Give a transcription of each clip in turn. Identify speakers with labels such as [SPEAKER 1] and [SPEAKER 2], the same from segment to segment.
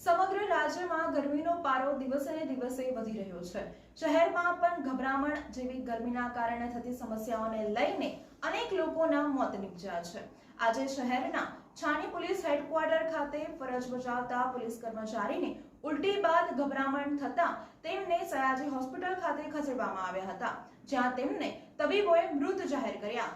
[SPEAKER 1] સમગ્ર રાજ્યમાં ગરમીનો પારો દિવસે દિવસે વધી રહ્યો છે. શહેરમાં પણ ગભરામણ જેવી ગરમીના કારણે થતી સમસ્યાઓને લઈને અનેક લોકોના મોત નીપજ્યા છે. આજે શહેરના છાણી પોલીસ હેડક્વાર્ટર ખાતે ફરજ બજાવતા પોલીસ કર્મચારીને ઉલટી બાદ ગભરામણ થતા તેમને સયાજી હોસ્પિટલ ખાતે ખસેડવામાં આવ્યા હતા, જ્યાં તેમને તબીબોએ મૃત જાહેર કર્યા.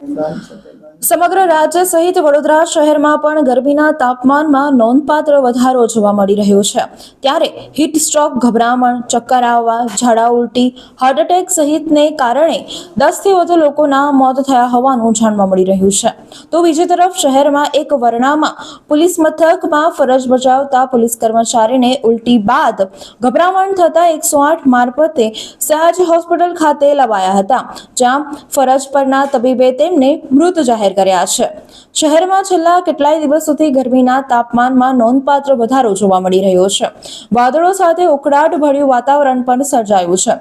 [SPEAKER 1] સમગ્ર રાજ્ય સહિત વડોદરા શહેરમાં પણ ગરમીના તાપમાનમાં નોંધપાત્ર વધારો જોવા મળી રહ્યો છે. ત્યારે હીટ સ્ટ્રોક ગભરામણ ચક્કર આવવા ઝાડા ઉલટી હાર્ટ એટેક સહિતને કારણે દસથી વધુ લોકોના મોત થયા હોવાનું જાણવા મળી રહ્યું છે. તો બીજી તરફ શહેરમાં એક વરણામાં પોલીસ મથકમાં ફરજ બજાવતા પોલીસ કર્મચારીને ઉલટી બાદ ગભરામણ થતા એકસો આઠ મારફતે સયાજી હોસ્પિટલ ખાતે લવાયા હતા, જ્યાં ફરજ પરના તબીબે તેમને મૃત જાહેર કર્યા છે. શહેરમાં છેલ્લા કેટલાય દિવસોથી ગરમીના તાપમાનમાં નોંધપાત્ર વધારો જોવા મળી રહ્યો છે. વાદળો સાથે ઉકળાટ ભર્યું વાતાવરણ પણ સર્જાયું છે.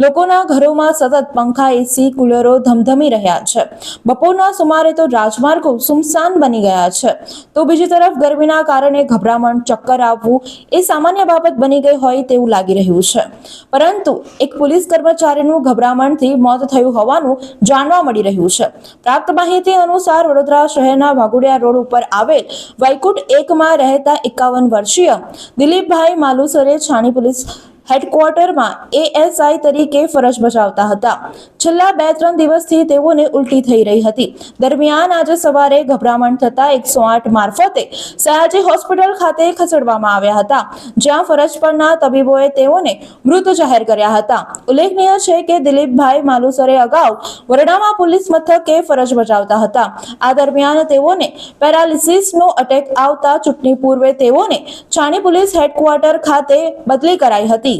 [SPEAKER 1] લોકોના ઘરોમાં સતત પંખા, એસી, કુલરો ધમધમી રહ્યા છે. બપોરના સુમારે તો રાજમાર્ગો સુમસાન બની ગયા છે. તો બીજી તરફ ગરમીના કારણે ગભરામણ, ચક્કર આવવું એ સામાન્ય બાબત બની ગઈ હોય તેવું લાગી રહ્યું છે. પરંતુ એક પોલીસ કર્મચારીનું ગભરામણથી મોત થયું હોવાનું જાણવા મળી રહ્યું છે. પ્રાપ્ત માહિતી અનુસાર વડોદરા શહેરના વાઘોડિયા રોડ ઉપર આવેલ વૈકુંઠ એકમાં રહેતા એકાવન વર્ષીય દિલીપભાઈ માલુસરે છાણી પોલીસ હેડક્વાર્ટરમાં એએસઆઈ તરીકે ફરજ બજાવતા હતા. છેલ્લા બે ત્રણ દિવસથી તેઓને ઉલટી થઈ રહી હતી. દરમિયાન આજે સવારે ગભરામણ થતા એકસો આઠ મારફતે સયાજી હોસ્પિટલ ખાતે ખસેડવામાં આવ્યા હતા, જ્યાં ફરજ પરના તબીબોએ તેઓને મૃત જાહેર કર્યા હતા. ઉલ્લેખનીય છે કે દિલીપભાઈ માલુસરે અગાઉ વરડામાં પોલીસ મથકે ફરજ બજાવતા હતા. આ દરમિયાન તેઓને પેરાલિસિસનો અટેક આવતા ચૂંટણી પૂર્વે તેઓને છાણી પોલીસ હેડક્વાર્ટર ખાતે બદલી કરાઈ હતી.